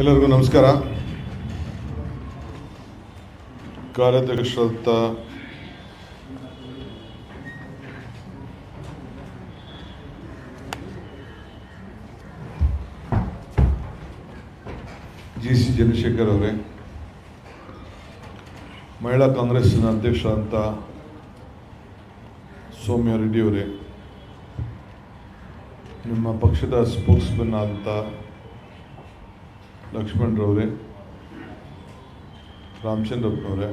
ಎಲ್ಲರಿಗೂ ನಮಸ್ಕಾರ ಕಾರ್ಯಾಧ್ಯಕ್ಷ ಜಿ ಸಿ ಚಂದ್ರಶೇಖರ್ ಅವರೇ ಮಹಿಳಾ ಅಧ್ಯಕ್ಷ ಅಂತ ಸೌಮ್ಯ ರೆಡ್ಡಿಯವರೇ ನಿಮ್ಮ ಪಕ್ಷದ ಸ್ಪೋಕ್ಸ್ಮನ್ ಆದಂಥ ಲಕ್ಷ್ಮಣರವರೇ ರಾಮಚಂದ್ರಪ್ಪನವರೇ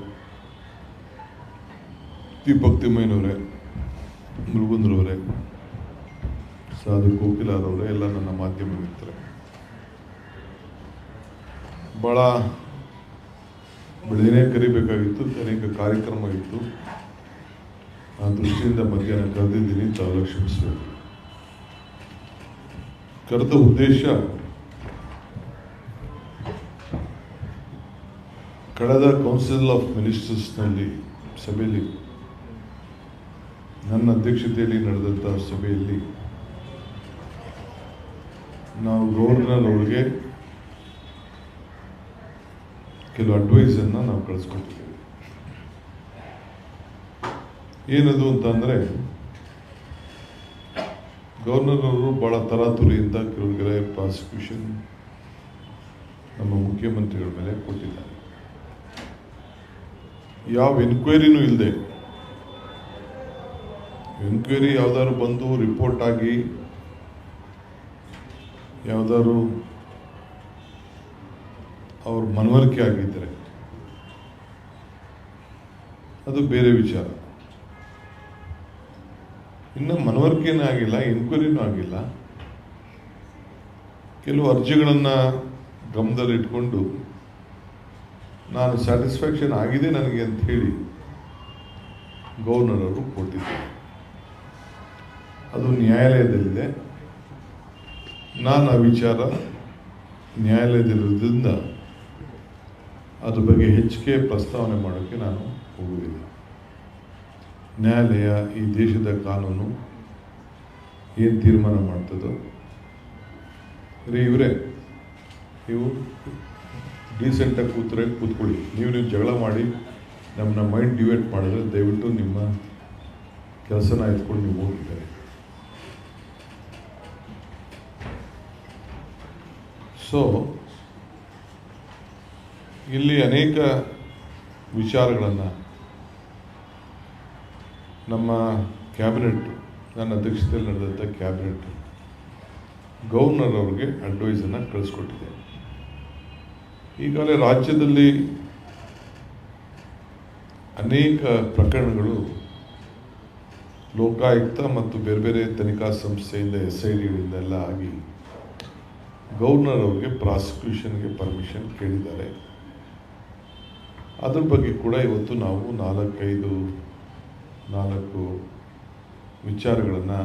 ದೀಪಕ್ ತಿಮ್ಮಯ್ಯನವರೇ ಮುಲ್ಗುಂದ್ರವರೇ ಸಾಧು ಕೋಕಿಲಾರವರೇ ಎಲ್ಲ ನನ್ನ ಮಾಧ್ಯಮ ಮಿತ್ರರೇ ಭಾಳ ಬೆಳಗ್ಗೆ ಕರಿಬೇಕಾಗಿತ್ತು ಅನೇಕ ಕಾರ್ಯಕ್ರಮ ಇತ್ತು ಆ ದೃಷ್ಟಿಯಿಂದ ಮಧ್ಯಾಹ್ನ ಕರೆದಿದ್ದೀನಿ ತಾವು ಲಕ್ಷಿಸಬೇಕು ಕರೆದ ಉದ್ದೇಶ ಕಳೆದ ಕೌನ್ಸಿಲ್ ಆಫ್ ಮಿನಿಸ್ಟರ್ಸ್ನಲ್ಲಿ ಸಭೆಯಲ್ಲಿ ನನ್ನ ಅಧ್ಯಕ್ಷತೆಯಲ್ಲಿ ನಡೆದಂತಹ ಸಭೆಯಲ್ಲಿ ನಾವು ಗವರ್ನರ್ ಅವರಿಗೆ ಕೆಲವು ಅಡ್ವೈಸನ್ನು ನಾವು ಕಳಿಸ್ಕೊಟ್ಟಿದ್ದೇವೆ ಏನದು ಅಂತಂದರೆ ಗವರ್ನರ್ ಅವರು ಭಾಳ ತರಾತುರಿಯಿಂದ ಕೆಲವರಿಗೆ ಪ್ರಾಸಿಕ್ಯೂಷನ್ ನಮ್ಮ ಮುಖ್ಯಮಂತ್ರಿಗಳ ಮೇಲೆ ಕೊಟ್ಟಿದ್ದಾರೆ ಯಾವ ಎನ್ಕ್ವೈರಿನೂ ಇಲ್ಲದೆ ಎನ್ಕ್ವೈರಿ ಯಾವ್ದಾದ್ರು ಬಂದು ರಿಪೋರ್ಟ್ ಆಗಿ ಯಾವ್ದಾದ್ರು ಅವ್ರ ಮನವರಿಕೆ ಆಗಿದ್ದರೆ ಅದು ಬೇರೆ ವಿಚಾರ ಇನ್ನು ಮನವರಿಕೆನೂ ಆಗಿಲ್ಲ ಎನ್ಕ್ವೈರಿನೂ ಆಗಿಲ್ಲ ಕೆಲವು ಅರ್ಜಿಗಳನ್ನು ಗಮನದಲ್ಲಿಟ್ಕೊಂಡು ನಾನು ಸ್ಯಾಟಿಸ್ಫ್ಯಾಕ್ಷನ್ ಆಗಿದೆ ನನಗೆ ಅಂತ ಹೇಳಿ ಅವರು ಕೊಟ್ಟಿದ್ದಾರೆ ಅದು ನ್ಯಾಯಾಲಯದಲ್ಲಿದೆ ನಾನು ಆ ವಿಚಾರ ನ್ಯಾಯಾಲಯದಲ್ಲಿರೋದ್ರಿಂದ ಅದ್ರ ಬಗ್ಗೆ ಹೆಚ್ಚಿಗೆ ಪ್ರಸ್ತಾವನೆ ಮಾಡೋಕ್ಕೆ ನಾನು ಹೋಗುವುದಿಲ್ಲ ನ್ಯಾಯಾಲಯ ಈ ದೇಶದ ಕಾನೂನು ಏನು ತೀರ್ಮಾನ ಮಾಡ್ತದೋ ರೀ ಇವರೇ ಇವು ಡೀಸೆಂಟಾಗಿ ಕೂತ್ರೆ ಕೂತ್ಕೊಳ್ಳಿ ನೀವು ನೀವು ಜಗಳ ಮಾಡಿ ನಮ್ಮನ್ನ ಮೈಂಡ್ ಡಿವೈಟ್ ಮಾಡಿದ್ರೆ ದಯವಿಟ್ಟು ನಿಮ್ಮ ಕೆಲಸನ ಎತ್ಕೊಂಡು ನೀವು ಹೋಗಿದ್ದಾರೆ ಸೊ ಇಲ್ಲಿ ಅನೇಕ ವಿಚಾರಗಳನ್ನು ನಮ್ಮ ಕ್ಯಾಬಿನೆಟ್ ನನ್ನ ಅಧ್ಯಕ್ಷತೆಯಲ್ಲಿ ನಡೆದಂಥ ಕ್ಯಾಬಿನೆಟ್ ಗವರ್ನರ್ ಅವ್ರಿಗೆ ಅಡ್ವೈಸನ್ನು ಕಳಿಸ್ಕೊಟ್ಟಿದೆ ಈಗಾಗಲೇ ರಾಜ್ಯದಲ್ಲಿ ಅನೇಕ ಪ್ರಕರಣಗಳು ಲೋಕಾಯುಕ್ತ ಮತ್ತು ಬೇರೆ ಬೇರೆ ತನಿಖಾ ಸಂಸ್ಥೆಯಿಂದ ಎಸ್ ಐ ಡಿಗಳಿಂದೆಲ್ಲ ಆಗಿ ಗವರ್ನರ್ ಅವ್ರಿಗೆ ಪ್ರಾಸಿಕ್ಯೂಷನ್ಗೆ ಪರ್ಮಿಷನ್ ಕೇಳಿದ್ದಾರೆ ಅದ್ರ ಬಗ್ಗೆ ಕೂಡ ಇವತ್ತು ನಾವು ನಾಲ್ಕೈದು ನಾಲ್ಕು ವಿಚಾರಗಳನ್ನು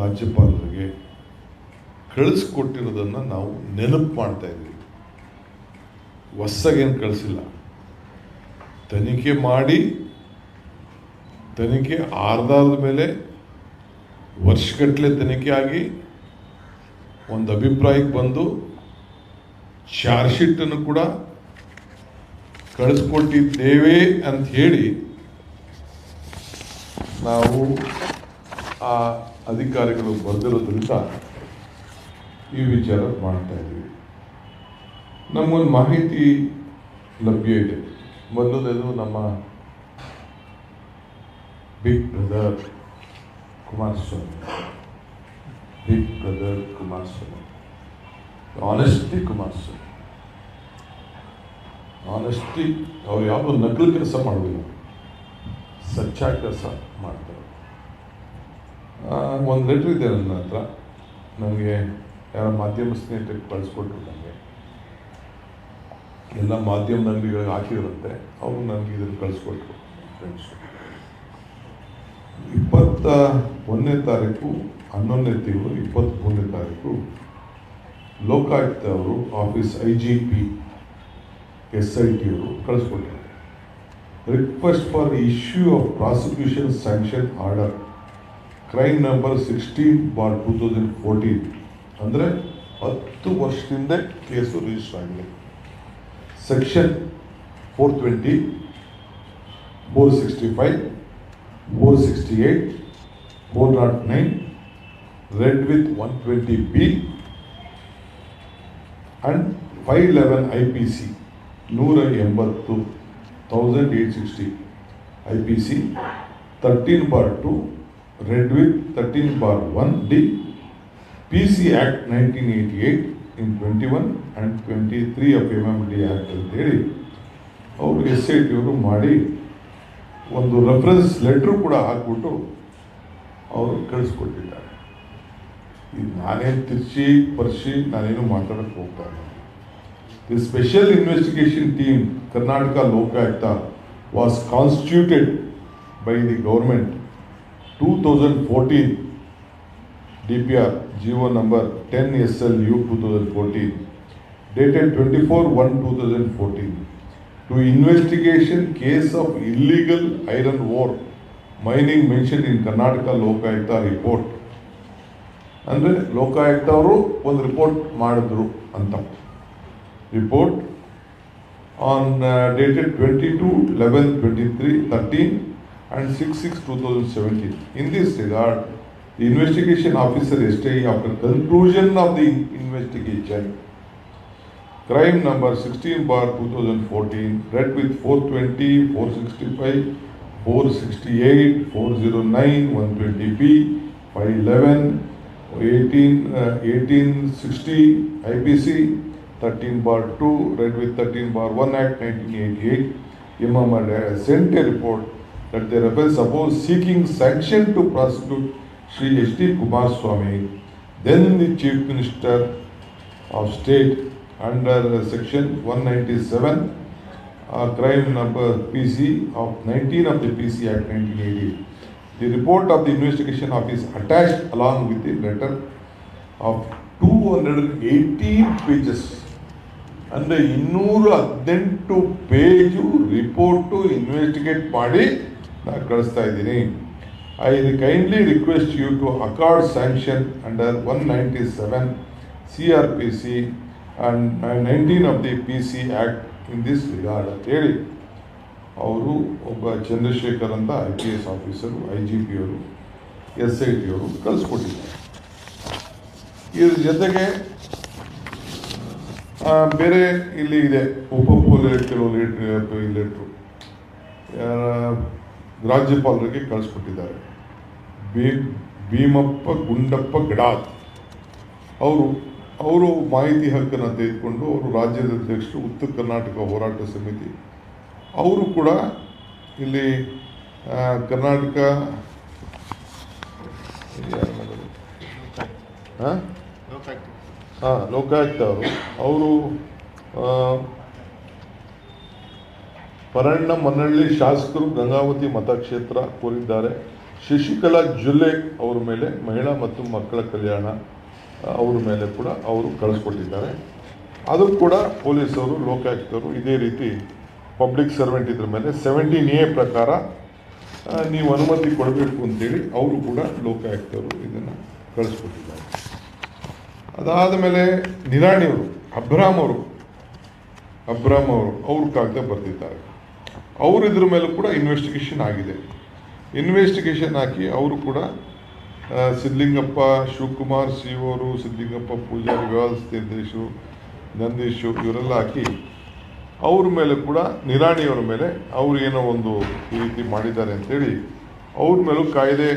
ರಾಜ್ಯಪಾಲರಿಗೆ ಕಳಿಸ್ಕೊಟ್ಟಿರೋದನ್ನು ನಾವು ನೆನಪು ಇದ್ದೀವಿ ಹೊಸಗೇನು ಕಳಿಸಿಲ್ಲ ತನಿಖೆ ಮಾಡಿ ತನಿಖೆ ಆರ್ದಾದ ಮೇಲೆ ವರ್ಷಗಟ್ಟಲೆ ತನಿಖೆ ಆಗಿ ಒಂದು ಅಭಿಪ್ರಾಯಕ್ಕೆ ಬಂದು ಚಾರ್ಜ್ ಕೂಡ ಕಳಿಸ್ಕೊಟ್ಟಿದ್ದೇವೆ ಅಂತ ಹೇಳಿ ನಾವು ಆ ಅಧಿಕಾರಿಗಳು ಬರೆದಿರೋದ್ರಿಂದ ಈ ವಿಚಾರ ಮಾಡ್ತಾ ಇದ್ದೀವಿ ನಮಗೊಂದು ಮಾಹಿತಿ ಲಭ್ಯ ಇದೆ ಮೊದಲನೇದು ನಮ್ಮ big brother Kumaraswamy big brother Kumaraswamy honesty Kumaraswamy honesty ಅವ್ರು ಯಾವುದೋ ನಕಲು ಕೆಲಸ ಮಾಡೋದಿಲ್ಲ ಸ್ವಚ್ಛ ಕೆಲಸ ಮಾಡ್ತಾರೆ ಒಂದು ಲೆಟ್ರ್ ಇದೆ ನನ್ನ ಹತ್ರ ನನಗೆ ಯಾರ ಮಾಧ್ಯಮ ಸ್ನೇಹಿತರಿಗೆ ಕಳಿಸ್ಕೊಟ್ಟಿಲ್ಲ ಎಲ್ಲ ಮಾಧ್ಯಮದ ಅಂಗಡಿಗಳಿಗೆ ಹಾಕಿರುತ್ತೆ ಅವರು ನನಗೆ ಇದನ್ನು ಕಳಿಸ್ಕೊಟ್ರು ಇಪ್ಪತ್ತ ಒಂದನೇ ತಾರೀಕು ಹನ್ನೊಂದನೇ ತಿಂಗಳು ಇಪ್ಪತ್ತ್ ಮೂರನೇ ತಾರೀಕು ಲೋಕಾಯುಕ್ತ ಅವರು office I G P S I T ಅವರು ಕಳಿಸ್ಕೊಟ್ಟಿದ್ದಾರೆ request for issue of prosecution sanction order crime number sixteen bar two thousand fourteen ಅಂದರೆ ಹತ್ತು ವರ್ಷದಿಂದ ಕೇಸು ರಿಜಿಸ್ಟರ್ ಆಗಲಿ section four twenty four sixty five four sixty eight four not nine read with one twenty B and five eleven I P C ನೂರ ಎಂಬತ್ತು thousand eight sixty I P C thirteen bar two read with thirteen bar one D P C act nineteen eighty eight in twenty one and twenty three of M M D act ಅಂತೇಳಿ ಅವರು S I ಟಿಯವರು ಮಾಡಿ ಒಂದು reference letter ಕೂಡ ಹಾಕ್ಬಿಟ್ಟು ಅವರು ಕಳಿಸ್ಕೊಟ್ಟಿದ್ದಾರೆ ಈ ನಾನೇನು ತಿರ್ಚಿ ಪರ್ಶಿ ನಾನೇನು ಮಾತಾಡೋಕ್ಕೆ ಹೋಗ್ತಾ ಇಲ್ಲ the special investigation team Karnataka Lokayukta was constituted by the government two thousand fourteen D P R GO number 10 SLU 2014 dated 24-1-2014 to investigation case of illegal iron ore mining mentioned in Karnataka Lokayukta report. ಅಂದರೆ ಲೋಕಾಯುಕ್ತ ಅವರು ಒಂದು report ಮಾಡಿದ್ರು ಅಂತ report on dated 22-11-23-13 three thirteen 6 six six two thousand in The investigation officer yesterday after conclusion of the investigation, crime number 16 bar 2014 read with 420, 465, 468, 409, 120B, 511, 18, uh, 1860 IPC, 13 bar 2 read with 13 bar 1 Act 1988. Imam had sent a report that the rebels suppose seeking sanction to prosecute Sri H.D. Kumar Swami, then the Chief Minister of State under section 197 uh, crime number PC of 19 of the PC Act 1980. The report of the investigation office attached along with the letter of 218 pages ಅಂದರೆ ಇನ್ನೂರ ಹದಿನೆಂಟು page report investigate ಮಾಡಿ ನಾನು ಕಳಿಸ್ತಾ ಇದ್ದೀನಿ I kindly request you to accord sanction under one ninety seven C R P C and nineteen of the P C act in this regard ಹೇಳಿ ಅವರು ಒಬ್ಬ ಚಂದ್ರಶೇಖರ್ ಅಂತ I P S officer I G P ಅವರು S I ಟಿಯವರು ಕಲಿಸ್ಕೊಟ್ಟಿದ್ದಾರೆ ಇದ್ರ ಜೊತೆಗೆ ಬೇರೆ ಇಲ್ಲಿ ಇದೆ ಒಬ್ಬ ಕೆಲವೊಂದು ಲೇಟ್ರು ಇಲ್ಲಿ ರಾಜ್ಯಪಾಲರಿಗೆ ಕಳಿಸ್ಕೊಟ್ಟಿದ್ದಾರೆ ಭೀ ಭೀಮಪ್ಪ ಗುಂಡಪ್ಪ ಗಡಾತ್ ಅವರು ಅವರು ಮಾಹಿತಿ ಹಕ್ಕನ್ನು ತೆಗೆದುಕೊಂಡು ಅವರು ರಾಜ್ಯದ ಅಧ್ಯಕ್ಷರು ಉತ್ತರ ಕರ್ನಾಟಕ ಹೋರಾಟ ಸಮಿತಿ ಅವರು ಕೂಡ ಇಲ್ಲಿ ಕರ್ನಾಟಕ ಹಾಂ ಲೋಕಾಯುಕ್ತ ಅವರು ಅವರು ಪರಣ್ಣ ಮನಳ್ಳಿ ಶಾಸಕರು ಗಂಗಾವತಿ ಮತಕ್ಷೇತ್ರ ಕೋರಿದ್ದಾರೆ ಶಶಿಕಲಾ ಜುಲ್ಲೆ ಅವರ ಮೇಲೆ ಮಹಿಳಾ ಮತ್ತು ಮಕ್ಕಳ ಕಲ್ಯಾಣ ಅವರ ಮೇಲೆ ಕೂಡ ಅವರು ಕಳಿಸ್ಕೊಟ್ಟಿದ್ದಾರೆ ಅದು ಕೂಡ ಪೊಲೀಸರು ಲೋಕಾಯುಕ್ತರು ಇದೇ ರೀತಿ ಪಬ್ಲಿಕ್ ಸರ್ವೆಂಟ್ ಇದ್ರ ಮೇಲೆ ಸೆವೆಂಟೀನ್ ಎ ಪ್ರಕಾರ ನೀವು ಅನುಮತಿ ಕೊಡಬೇಕು ಅಂತೇಳಿ ಅವರು ಕೂಡ ಲೋಕಾಯುಕ್ತರು ಇದನ್ನು ಕಳಿಸ್ಕೊಟ್ಟಿದ್ದಾರೆ ಅದಾದ ಮೇಲೆ ನಿರಾಣಿಯವರು ಅಬ್ರಾಮ್ ಅವರು ಅಬ್ರಾಮ್ ಅವರು ಅವ್ರ ಕಾಗದ ಬರೆದಿದ್ದಾರೆ ಅವರು ಇದ್ರ ಮೇಲೂ ಕೂಡ ಇನ್ವೆಸ್ಟಿಗೇಷನ್ ಆಗಿದೆ ಇನ್ವೆಸ್ಟಿಗೇಷನ್ ಹಾಕಿ ಅವರು ಕೂಡ ಸಿದ್ಧಲಿಂಗಪ್ಪ ಶಿವಕುಮಾರ್ ಸಿ ಅವರು ಸಿದ್ಧಲಿಂಗಪ್ಪ ಪೂಜಾರಿ ವ್ಯವಸ್ಥೆ ನಿರ್ದೇಶು ನಂದೀಶು ಇವರೆಲ್ಲ ಹಾಕಿ ಅವ್ರ ಮೇಲೆ ಕೂಡ ನಿರಾಣಿಯವರ ಮೇಲೆ ಅವ್ರು ಏನೋ ಒಂದು ಈ ರೀತಿ ಮಾಡಿದ್ದಾರೆ ಅಂಥೇಳಿ ಅವ್ರ ಮೇಲೂ ಕಾಯ್ದೆ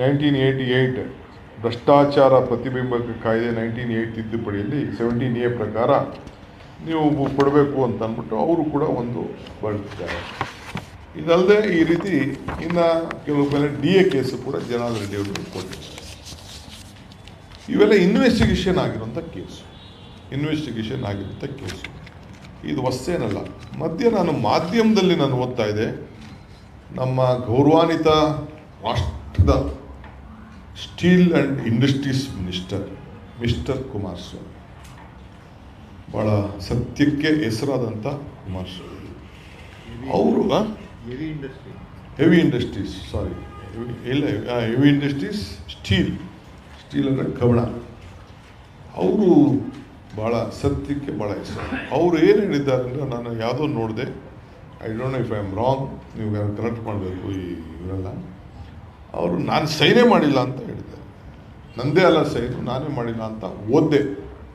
ನೈನ್ಟೀನ್ ಏಯ್ಟಿ ಏಯ್ಟ್ ಭ್ರಷ್ಟಾಚಾರ ಪ್ರತಿಬಿಂಬಕ ಕಾಯ್ದೆ ನೈನ್ಟೀನ್ ಏಯ್ಟ್ ತಿದ್ದುಪಡಿಯಲ್ಲಿ ಸೆವೆಂಟೀನ್ ಎ ಪ್ರಕಾರ ನೀವು ಕೊಡಬೇಕು ಅಂತ ಅಂದ್ಬಿಟ್ಟು ಅವರು ಕೂಡ ಒಂದು ಬಳಸ್ತಾರೆ ಇದಲ್ಲದೆ ಈ ರೀತಿ ಇನ್ನು ಕೆಲವು ಕಡೆ ಡಿ ಎ ಕೇಸು ಕೂಡ ಜನಾರ್ದನ್ ಅವರು ಕೊಟ್ಟಿದ್ದಾರೆ ಇವೆಲ್ಲ ಇನ್ವೆಸ್ಟಿಗೇಷನ್ ಆಗಿರುವಂಥ ಕೇಸು ಇನ್ವೆಸ್ಟಿಗೇಷನ್ ಆಗಿರುವಂಥ ಕೇಸು ಇದು ಹೊಸೇನಲ್ಲ ಮಧ್ಯೆ ನಾನು ಮಾಧ್ಯಮದಲ್ಲಿ ನಾನು ಓದ್ತಾ ಇದ್ದೆ ನಮ್ಮ ಗೌರವಾನ್ವಿತ ರಾಷ್ಟ್ರದ steel and industries minister mister Kumaraswamy ಭಾಳ ಸತ್ಯಕ್ಕೆ ಹೆಸರಾದಂಥ ಮಾಸ್ಟರ್ ಅವರು ಹೆವಿ ಇಂಡಸ್ಟ್ರೀಸ್ ಸಾರಿ ಇಲ್ಲ ಹೆವಿ ಇಂಡಸ್ಟ್ರೀಸ್ ಸ್ಟೀಲ್ ಸ್ಟೀಲ್ ಅಂದರೆ ಕವಣ ಅವರು ಭಾಳ ಸತ್ಯಕ್ಕೆ ಭಾಳ ಹೆಸರು ಅವರು ಏನು ಹೇಳಿದ್ದಾರೆ ಅಂದರೆ ನಾನು ಯಾವುದೋ ನೋಡಿದೆ I don't if I am wrong ನೀವು ಯಾರು ಕರೆಕ್ಟ್ ಮಾಡಬೇಕು ಈ ಇವರೆಲ್ಲ ಅವರು ನಾನು ಸೈನೇ ಮಾಡಿಲ್ಲ ಅಂತ ಹೇಳಿದ್ದಾರೆ ನಂದೇ ಅಲ್ಲ ಸೈನು ನಾನೇ ಮಾಡಿಲ್ಲ ಅಂತ ಓದ್ದೆ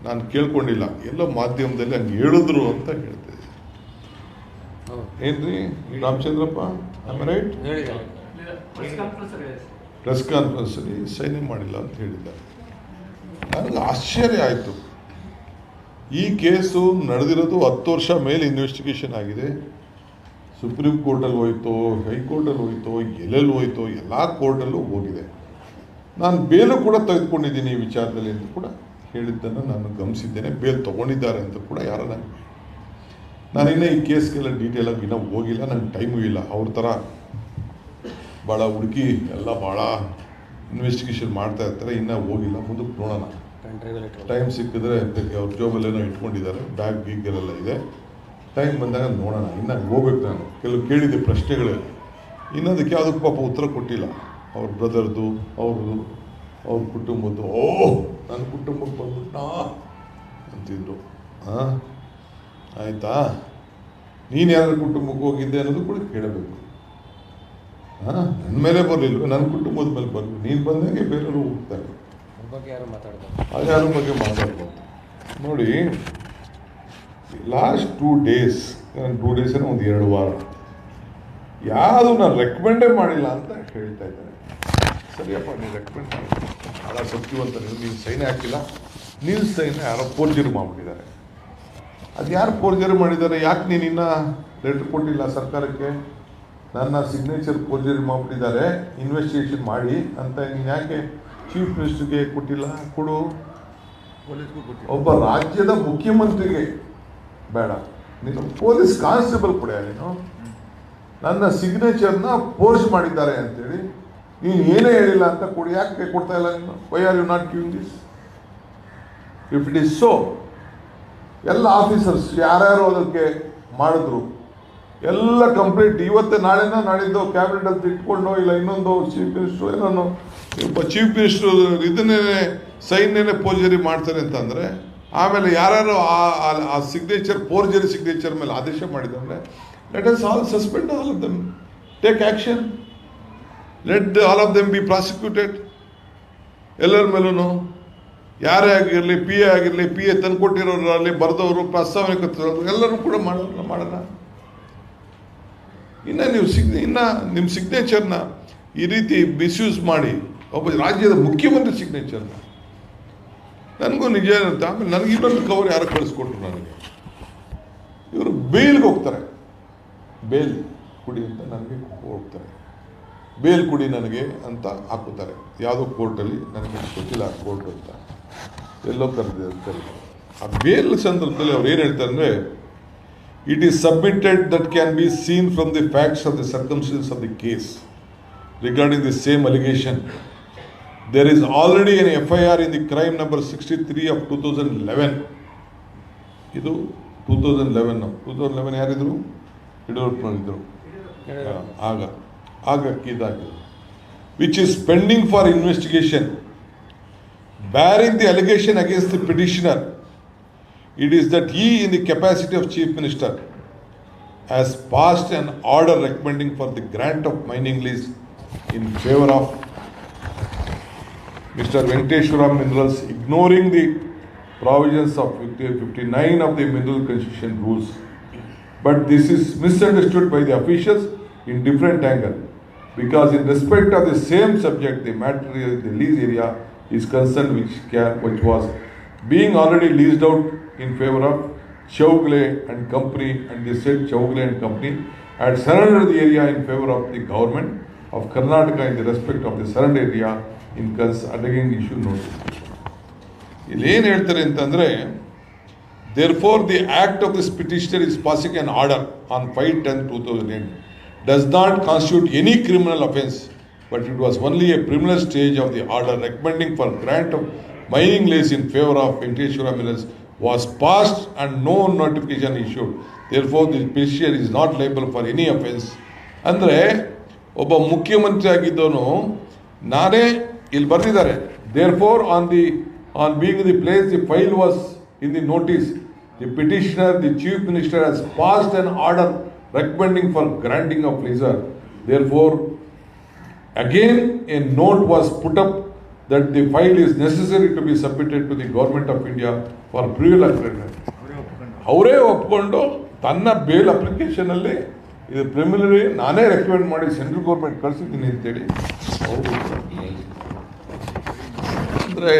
ನಾನು ಕೇಳ್ಕೊಂಡಿಲ್ಲ ಎಲ್ಲ ಮಾಧ್ಯಮದಲ್ಲಿ ಹಂಗೆ ಹೇಳಿದ್ರು ಅಂತ ಹೇಳ್ತೇನೆ ಏನ್ರಿ ರಾಮಚಂದ್ರಪ್ಪ ರೈಟ್ ಪ್ರೆಸ್ ಕಾನ್ಫರೆನ್ಸಲ್ಲಿ ಸೈನ್ ಮಾಡಿಲ್ಲ ಅಂತ ಹೇಳಿದ್ದಾರೆ ನನಗೆ ಆಶ್ಚರ್ಯ ಆಯಿತು ಈ ಕೇಸು ನಡೆದಿರೋದು ಹತ್ತು ವರ್ಷ ಮೇಲೆ ಇನ್ವೆಸ್ಟಿಗೇಷನ್ ಆಗಿದೆ ಸುಪ್ರೀಂ ಕೋರ್ಟಲ್ಲಿ ಹೋಯ್ತೋ ಹೈಕೋರ್ಟಲ್ಲಿ ಹೋಯ್ತೋ ಎಲ್ಲೆಲ್ಲಿ ಹೋಯ್ತೋ ಎಲ್ಲ ಕೋರ್ಟಲ್ಲೂ ಹೋಗಿದೆ ನಾನು ಬೇಲು ಕೂಡ ತೆಗೆದುಕೊಂಡಿದ್ದೀನಿ ಈ ವಿಚಾರದಲ್ಲಿ ಅಂತ ಕೂಡ ಹೇಳಿದ್ದನ್ನು ನಾನು ಗಮನಿಸಿದ್ದೇನೆ ಬೇಲ್ ತೊಗೊಂಡಿದ್ದಾರೆ ಅಂತ ಕೂಡ ಯಾರನ್ನ ನಾನು ನಾನಿನ್ನೂ ಈ ಕೇಸ್ಗೆಲ್ಲ ಡೀಟೇಲಾಗಿ ಇನ್ನೂ ಹೋಗಿಲ್ಲ ನನಗೆ ಟೈಮು ಇಲ್ಲ ಅವ್ರ ಥರ ಭಾಳ ಹುಡುಕಿ ಎಲ್ಲ ಭಾಳ ಇನ್ವೆಸ್ಟಿಗೇಷನ್ ಮಾಡ್ತಾ ಇರ್ತಾರೆ ಇನ್ನೂ ಹೋಗಿಲ್ಲ ಮುಂದಕ್ಕೆ ನೋಡೋಣ ಟೈಮ್ ಸಿಕ್ಕಿದ್ರೆ ಅವ್ರ ಜೋಬಲ್ಲೇನೋ ಇಟ್ಕೊಂಡಿದ್ದಾರೆ ಬ್ಯಾಗ್ ಗೀಗರೆಲ್ಲ ಇದೆ ಟೈಮ್ ಬಂದಾಗ ನೋಡೋಣ ಇನ್ನೂ ಹೋಗ್ಬೇಕು ನಾನು ಕೆಲವು ಕೇಳಿದ್ದೆ ಪ್ರಶ್ನೆಗಳು ಇನ್ನೊಂದಕ್ಕೆ ಯಾವುದಕ್ಕೆ ಪಾಪ ಉತ್ತರ ಕೊಟ್ಟಿಲ್ಲ ಅವ್ರ ಬ್ರದರ್ದು ಅವ್ರದ್ದು ಅವ್ರ ಕುಟುಂಬದ್ದು ಓ ನನ್ನ ಕುಟುಂಬಕ್ಕೆ ಬಂದ್ಬಿಟ್ಟನಾ ಅಂತಿದ್ರು ಹಾಂ ಆಯಿತಾ ನೀನು ಯಾರ ಕುಟುಂಬಕ್ಕೆ ಹೋಗಿದ್ದೆ ಅನ್ನೋದು ಕೂಡ ಕೇಳಬೇಕು ಹಾಂ ನನ್ನ ಮೇಲೆ ಬರಲಿಲ್ಲ ನನ್ನ ಕುಟುಂಬದ ಮೇಲೆ ಬರ್ಬೇಕು ನೀನು ಬಂದಂಗೆ ಬೇರೆಯವರು ಹೋಗ್ತಾರೆ ಬಗ್ಗೆ ಯಾರು ಮಾತಾಡ್ಬೋದು ಯಾರ ಬಗ್ಗೆ ಮಾತಾಡ್ಬೋದು ನೋಡಿ last two days two days ಒಂದು ಎರಡು ವಾರ ಯಾವುದು ನಾನು ರೆಕಮೆಂಡೇ ಮಾಡಿಲ್ಲ ಅಂತ ಹೇಳ್ತಾ ಇದ್ದಾರೆ ಸರಿಯಪ್ಪ ನೀವು ರೆಕಮೆಂಡ್ ಮಾಡಿ ಭಾಳ ಸತ್ಯವಂತ ನೀನು ಸೈನ್ ಹಾಕಿಲ್ಲ ನೀನು ಸೈನ್ ಯಾರೋ ಪೋರ್ಜರಿ ಮಾಡಿಬಿಟ್ಟಿದ್ದಾರೆ ಅದು ಯಾರು ಪೋರ್ಜರಿ ಮಾಡಿದ್ದಾರೆ ಯಾಕೆ ನೀನು ಇನ್ನೂ ಲೆಟ್ರ್ ಕೊಟ್ಟಿಲ್ಲ ಸರ್ಕಾರಕ್ಕೆ ನನ್ನ ಸಿಗ್ನೇಚರ್ ಪೋರ್ಜರಿ ಮಾಡಿಬಿಟ್ಟಿದ್ದಾರೆ ಇನ್ವೆಸ್ಟಿಗೇಷನ್ ಮಾಡಿ ಅಂತ ನೀನು ಯಾಕೆ ಚೀಫ್ ಮಿನಿಸ್ಟರ್ಗೆ ಕೊಟ್ಟಿಲ್ಲ ಕೊಡು ಒಬ್ಬ ರಾಜ್ಯದ ಮುಖ್ಯಮಂತ್ರಿಗೆ ಬೇಡ ನೀನು ಪೊಲೀಸ್ ಕಾನ್ಸ್ಟೇಬಲ್ ಕೊಡೆಯ ನೀನು ನನ್ನ ಸಿಗ್ನೇಚರ್ನ ಪೋಸ್ಟ್ ಮಾಡಿದ್ದಾರೆ ಅಂತೇಳಿ ನೀನು ಏನೇ ಹೇಳಿಲ್ಲ ಅಂತ ಕೊಡಿ ಯಾಕೆ ಕೊಡ್ತಾ ಇಲ್ಲ ನೀನು why are you not giving this if it is so ಎಲ್ಲ ಆಫೀಸರ್ಸ್ ಯಾರ್ಯಾರು ಅದಕ್ಕೆ ಮಾಡಿದ್ರು ಎಲ್ಲ ಕಂಪ್ಲೀಟ್ ಇವತ್ತೇ ನಾಳೆನ ನಾಳಿದ್ದು ಕ್ಯಾಬಿನೆಟ್ ಅಂತ ಇಟ್ಕೊಂಡು ಇಲ್ಲ ಇನ್ನೊಂದು ಚೀಫ್ ಮಿನಿಸ್ಟ್ರು ಏನೋ ಚೀಫ್ ಮಿನಿಸ್ಟರ್ ಇದನ್ನೇ ಸೈನ್ನೇ ಪೋರ್ಜರಿ ಮಾಡ್ತಾರೆ ಅಂತಂದರೆ ಆಮೇಲೆ ಯಾರ್ಯಾರು ಆ ಸಿಗ್ನೇಚರ್ ಪೋರ್ಜರಿ ಸಿಗ್ನೇಚರ್ ಮೇಲೆ ಆದೇಶ ಮಾಡಿದ್ರೆ let us all suspend all them take action let all of them be prosecuted ಎಲ್ಲರ ಮೇಲೂ ಯಾರೇ ಆಗಿರಲಿ ಪಿ ಎ ಆಗಿರಲಿ ಪಿ ಎ ತಂದು ಕೊಟ್ಟಿರೋರಲ್ಲಿ ಬರೆದವರು ಪ್ರಸ್ತಾವನೆ ಕೊಟ್ಟಿರೋರು ಎಲ್ಲರೂ ಕೂಡ ಮಾಡೋಣ ಮಾಡೋಣ ಇನ್ನು ನೀವು ಸಿಗ್ ಇನ್ನು ನಿಮ್ಮ ಸಿಗ್ನೇಚರ್ನ ಈ ರೀತಿ ಮಿಸ್ಯೂಸ್ ಮಾಡಿ ಒಬ್ಬ ರಾಜ್ಯದ ಮುಖ್ಯಮಂತ್ರಿ ಸಿಗ್ನೇಚರ್ನ ನನಗೂ ನಿಜ ಏನಂತ ಆಮೇಲೆ ನನಗೆ ಇನ್ನೊಂದು ಕವರ್ ಯಾರು ಕಳಿಸ್ಕೊಟ್ರು ನನಗೆ ಇವರು ಬೇಲ್ಗೆ ಹೋಗ್ತಾರೆ ಬೇಲ್ ಕುಡಿ ಅಂತ ನನಗೆ ಹೋಗ್ತಾರೆ ಬೇಲ್ ಕೊಡಿ ನನಗೆ ಅಂತ ಹಾಕುತ್ತಾರೆ ಯಾವುದೋ ಕೋರ್ಟಲ್ಲಿ ನನಗೆ ಗೊತ್ತಿಲ್ಲ ಕೋರ್ಟ್ ಅಂತ ಎಲ್ಲೋ ಕರೆದಿದೆ ಅಂತ ಆ ಬೇಲ್ ಸಂದರ್ಭದಲ್ಲಿ ಅವ್ರು ಏನು ಹೇಳ್ತಾರೆ ಅಂದರೆ it is submitted that can be seen from the facts of the circumstances of the case regarding the same allegation there is already an F I R in the crime number sixty three of two thousand eleven ಇದು two thousand eleven two thousand eleven ಯಾರಿದ್ರು ಯಡಿಯೂರಪ್ಪನವರಿದ್ದರು ಆಗ which is pending for investigation, barring the allegation against the petitioner, it is that he, in the capacity of Chief Minister, has passed an order recommending for the grant of mining lease in favour of Mr. Venkateswaram Minerals, ignoring the provisions of 59 of the Mineral Concession Rules. But this is misunderstood by the officials in different angle Because in respect of the same subject, the material, the lease area is concerned which can, which was being already leased out in favor of Chaugle and Company and the said Chaugle and Company had surrendered the area in favor of the government of Karnataka in the respect of the surrender area in cons undergoing issue notice. ಇಲ್ಲಿ ಏನು ಹೇಳ್ತಾರೆ ಅಂತಂದರೆ Therefore, the act of this petitioner is passing an order on 5-10-2008 does not constitute any criminal offence, but it was only a preliminary stage of the order recommending for grant of mining lease in favor of Venkateshwara Minerals was passed and no notification issued. Therefore, the petitioner is not liable for any offence. ಅಂದರೆ ಒಬ್ಬ ಮುಖ್ಯಮಂತ್ರಿ ಆಗಿದ್ದವನು ನಾನೇ ಇಲ್ಲಿ ಬರೆದಿದ್ದಾರೆ there four on the On being the place, the file was in the notice. The petitioner, the chief minister has passed an order recommending for granting of pleasure. Therefore, again a note was put up that the file is necessary to be submitted to the government of India for ಪ್ರಿವಿಲ್ agreement ಅವರೇ ಒಪ್ಕೊಂಡು ತನ್ನ bale ಅಪ್ಲಿಕೇಶನಲ್ಲಿ ಇದು ಪ್ರಿಮಿಲರಿ ನಾನೇ recommend ಮಾಡಿ central government ಕಳಿಸಿದ್ದೀನಿ ಅಂತೇಳಿ ಅವರು ಅಂದರೆ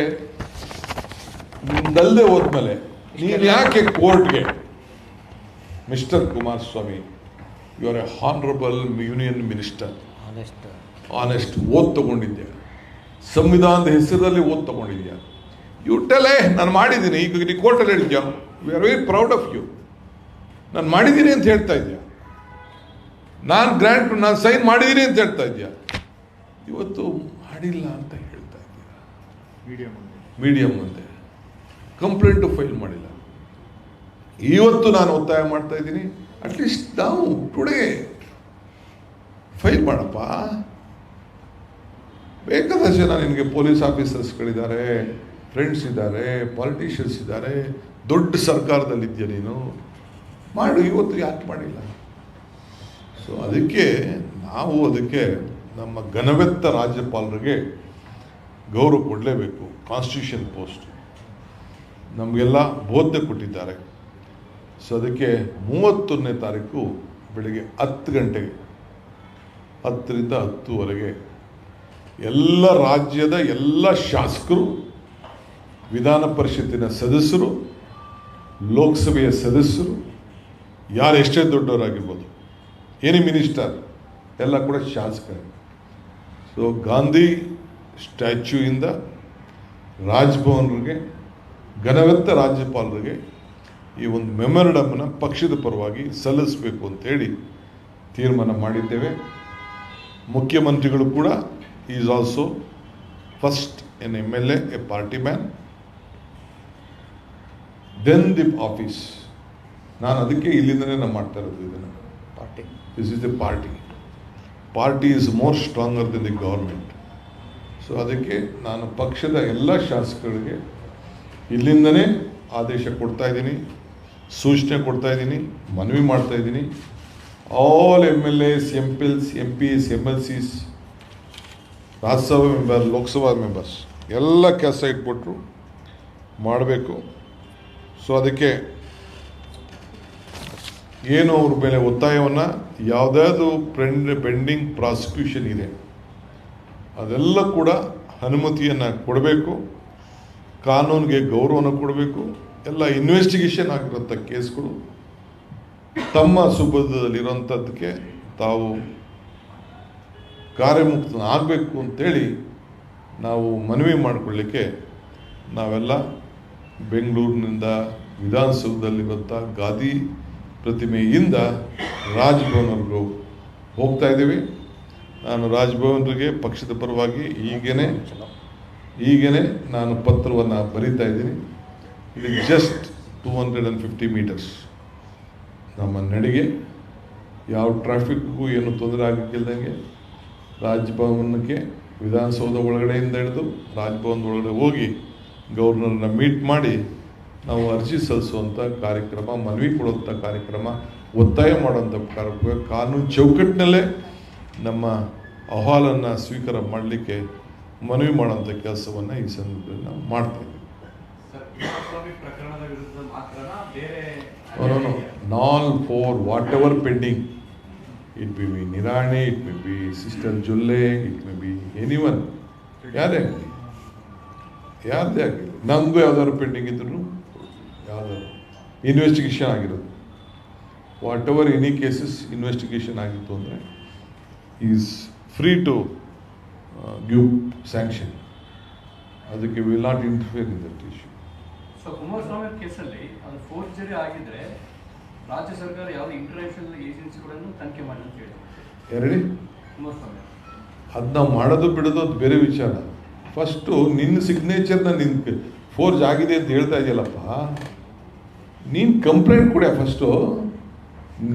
ನಿಮ್ದಲ್ಲದೆ ಹೋದ್ಮೇಲೆ ನೀನು ಯಾಕೆ ಕೋರ್ಟ್ಗೆ mister Kumaraswamy you are a honourable union minister honest ಓದ್ ತಗೊಂಡಿದ್ದೆ ಸಂವಿಧಾನದ ಹೆಸರಲ್ಲಿ ಓದ್ ತಗೊಂಡಿದ್ಯಾ ಯು ಟೆಲೆ ನಾನು ಮಾಡಿದ್ದೀನಿ ಈಗ ನೀ ಕೋರ್ಟಲ್ಲಿ ಹೇಳಿದ್ಯಾ we are very proud of you ನಾನು ಮಾಡಿದ್ದೀನಿ ಅಂತ ಹೇಳ್ತಾ ಇದ್ಯಾ ನಾನು ಗ್ರ್ಯಾಂಟ್ ನಾನು ಸೈನ್ ಮಾಡಿದ್ದೀನಿ ಅಂತ ಹೇಳ್ತಾ ಇದ್ಯಾ ಇವತ್ತು ಮಾಡಿಲ್ಲ ಅಂತ ಹೇಳ್ತಾ ಇದ್ದೀಯ ಮೀಡಿಯಂ ಮೀಡಿಯಂ ಮುಂದೆ ಕಂಪ್ಲೇಂಟು ಫೈಲ್ ಮಾಡಿಲ್ಲ ಇವತ್ತು ನಾನು ಒತ್ತಾಯ ಮಾಡ್ತಾ ಇದ್ದೀನಿ ಅಟ್ಲೀಸ್ಟ್ ನಾವು ಟುಡೇ ಫೈಲ್ ಮಾಡಪ್ಪ ಬೇಕಾದಷ್ಟು ಜನ ನಿನಗೆ ಪೊಲೀಸ್ ಆಫೀಸರ್ಸ್ಗಳಿದ್ದಾರೆ ಫ್ರೆಂಡ್ಸ್ ಇದ್ದಾರೆ ಪಾಲಿಟಿಷಿಯನ್ಸ್ ಇದ್ದಾರೆ ದೊಡ್ಡ ಸರ್ಕಾರದಲ್ಲಿದ್ದೀಯ ನೀನು ಮಾಡು ಇವತ್ತು ಯಾಕೆ ಮಾಡಿಲ್ಲ ಸೊ ಅದಕ್ಕೆ ನಾವು ಅದಕ್ಕೆ ನಮ್ಮ ಘನವೆತ್ತ ರಾಜ್ಯಪಾಲರಿಗೆ ಗೌರವ ಕೊಡಲೇಬೇಕು ಕಾನ್ಸ್ಟಿಟ್ಯೂಷನ್ ಪೋಸ್ಟ್ ನಮಗೆಲ್ಲ ಬೋಧನೆ ಕೊಟ್ಟಿದ್ದಾರೆ ಸೊ ಅದಕ್ಕೆ ಮೂವತ್ತೊಂದನೇ ತಾರೀಕು ಬೆಳಗ್ಗೆ ಹತ್ತು ಗಂಟೆಗೆ ಹತ್ತರಿಂದ ಹತ್ತುವರೆಗೆ ಎಲ್ಲ ರಾಜ್ಯದ ಎಲ್ಲ ಶಾಸಕರು ವಿಧಾನ ಪರಿಷತ್ತಿನ ಸದಸ್ಯರು ಲೋಕಸಭೆಯ ಸದಸ್ಯರು ಯಾರು ಎಷ್ಟೇ ದೊಡ್ಡವರಾಗಿರ್ಬೋದು ಏನೇ ಮಿನಿಸ್ಟರ್ ಎಲ್ಲ ಕೂಡ ಶಾಸಕರು ಸೊ ಗಾಂಧಿ ಸ್ಟ್ಯಾಚ್ಯೂಯಿಂದ ರಾಜ್ಭವನ್ರಿಗೆ ಘನವೆತ್ತ ರಾಜ್ಯಪಾಲರಿಗೆ ಈ ಒಂದು ಮೆಮೊರಡಮನ್ನು ಪಕ್ಷದ ಪರವಾಗಿ ಸಲ್ಲಿಸಬೇಕು ಅಂತೇಳಿ ತೀರ್ಮಾನ ಮಾಡಿದ್ದೇವೆ ಮುಖ್ಯಮಂತ್ರಿಗಳು ಕೂಡ is also first an M L A a party man then the office ನಾನು ಅದಕ್ಕೆ ಇಲ್ಲಿಂದಲೇ ನಾನು ಮಾಡ್ತಾ ಇರೋದು ಇದನ್ನು party this is the party party is more stronger than the government so ಅದಕ್ಕೆ ನಾನು ಪಕ್ಷದ ಎಲ್ಲ ಶಾಸಕರಿಗೆ ಇಲ್ಲಿಂದನೇ ಆದೇಶ ಕೊಡ್ತಾ ಇದ್ದೀನಿ ಸೂಚನೆ ಕೊಡ್ತಾ ಇದ್ದೀನಿ ಮನವಿ ಮಾಡ್ತಾ ಇದ್ದೀನಿ all M L S M P else M P S M L Cs Rajya Sabha member Lok Sabha members ಎಲ್ಲ ಕೆಲಸ ಇಟ್ಬಿಟ್ರು ಮಾಡಬೇಕು ಸೊ ಅದಕ್ಕೆ ಏನು ಅವ್ರ ಮೇಲೆ ಒತ್ತಾಯವನ್ನು ಯಾವುದಾದ್ರು ಪೆಂಡ್ ಪೆಂಡಿಂಗ್ ಪ್ರಾಸಿಕ್ಯೂಷನ್ ಇದೆ ಅದೆಲ್ಲ ಕೂಡ ಅನುಮತಿಯನ್ನು ಕೊಡಬೇಕು ಕಾನೂನಿಗೆ ಗೌರವನ ಕೊಡಬೇಕು ಎಲ್ಲ ಇನ್ವೆಸ್ಟಿಗೇಷನ್ ಆಗಿರೋಂಥ ಕೇಸ್ಗಳು ತಮ್ಮ ಸುಭದ್ರದಲ್ಲಿರುವಂಥದ್ದಕ್ಕೆ ತಾವು ಕಾರ್ಯಮುಕ್ತ ಆಗಬೇಕು ಅಂತೇಳಿ ನಾವು ಮನವಿ ಮಾಡಿಕೊಳ್ಳಿಕ್ಕೆ ನಾವೆಲ್ಲ ಬೆಂಗಳೂರಿನಿಂದ ವಿಧಾನಸೌಧದಲ್ಲಿರುವಂಥ ಗಾದಿ ಪ್ರತಿಮೆಯಿಂದ ರಾಜ್ಭವನ್ವರೆಗೂ ಹೋಗ್ತಾ ಇದ್ದೀವಿ ನಾನು ರಾಜಭವನರಿಗೆ ಪಕ್ಷದ ಪರವಾಗಿ ಈಗೇನೆ ಈಗೇನೆ ನಾನು ಪತ್ರವನ್ನು ಬರೀತಾ ಇದ್ದೀನಿ it just two hundred and fifty metres ನಮ್ಮ ನಡಿಗೆ ಯಾವ ಟ್ರಾಫಿಕ್ಗೂ ಏನು ತೊಂದರೆ ಆಗಕ್ಕಿಲ್ದಂಗೆ ರಾಜಭವನಕ್ಕೆ ವಿಧಾನಸೌಧ ಒಳಗಡೆಯಿಂದ ಹಿಡಿದು ರಾಜಭವನದ ಒಳಗಡೆ ಹೋಗಿ ಗೌರ್ನರನ್ನ ಮೀಟ್ ಮಾಡಿ ನಾವು ಅರ್ಜಿ ಸಲ್ಲಿಸುವಂಥ ಕಾರ್ಯಕ್ರಮ ಮನವಿ ಕೊಡುವಂಥ ಕಾರ್ಯಕ್ರಮ ಒತ್ತಾಯ ಮಾಡುವಂಥ ಕಾರ್ಯಕ್ರಮ ಕಾನೂನು ಚೌಕಟ್ಟಿನಲ್ಲೇ ನಮ್ಮ ಅಹವಾಲನ್ನು ಸ್ವೀಕಾರ ಮಾಡಲಿಕ್ಕೆ ಮನವಿ ಮಾಡುವಂಥ ಕೆಲಸವನ್ನು ಈ ಸಂದರ್ಭದಲ್ಲಿ ನಾವು ಮಾಡ್ತೇವೆ Oh, no, no, no. Whatever pending it be Nirani it Nirane, be sister be it Julle, be anyone ಯಾರೇ ಆಗಲಿ ಯಾರದೇ ಆಗಲಿ ನಮ್ಮದು ಯಾವ್ದಾದ್ರು ಪೆಂಡಿಂಗ್ ಇದ್ರೂ ಯಾವ್ದಾದ್ರು ಇನ್ವೆಸ್ಟಿಗೇಷನ್ ಆಗಿರೋದು whatever any cases investigation ಆಗಿತ್ತು ಅಂದರೆ is free to give sanction ಅದಕ್ಕೆ will not interfere in that issue so Kumaraswamy ಕೇಸಲ್ಲಿ ಅದು ಫೋರ್ಜರಿ ಆಗಿದ್ರೆ ರಾಜ್ಯ ಸರ್ಕಾರ ಯಾವ ಇಂಟರ್ನ್ಯಾಷನಲ್ ಏಜೆನ್ಸಿಗಳನ್ನು ತನಿಖೆ ಮಾಡಿ ಅಂತ ಹೇಳಿ ಕುಮಾರಸ್ವಾಮಿ ಅದನ್ನ ಮಾಡೋದು ಬಿಡೋದು ಅದು ಬೇರೆ ವಿಚಾರ ಫಸ್ಟು ನಿನ್ನ ಸಿಗ್ನೇಚರ್ನ ನಿನ್ನ ಫೋರ್ಜ್ ಆಗಿದೆ ಅಂತ ಹೇಳ್ತಾ ಇದೆಯಲ್ಲಪ್ಪ ನೀನು ಕಂಪ್ಲೇಂಟ್ ಕೊಡ್ಯಾ ಫಸ್ಟು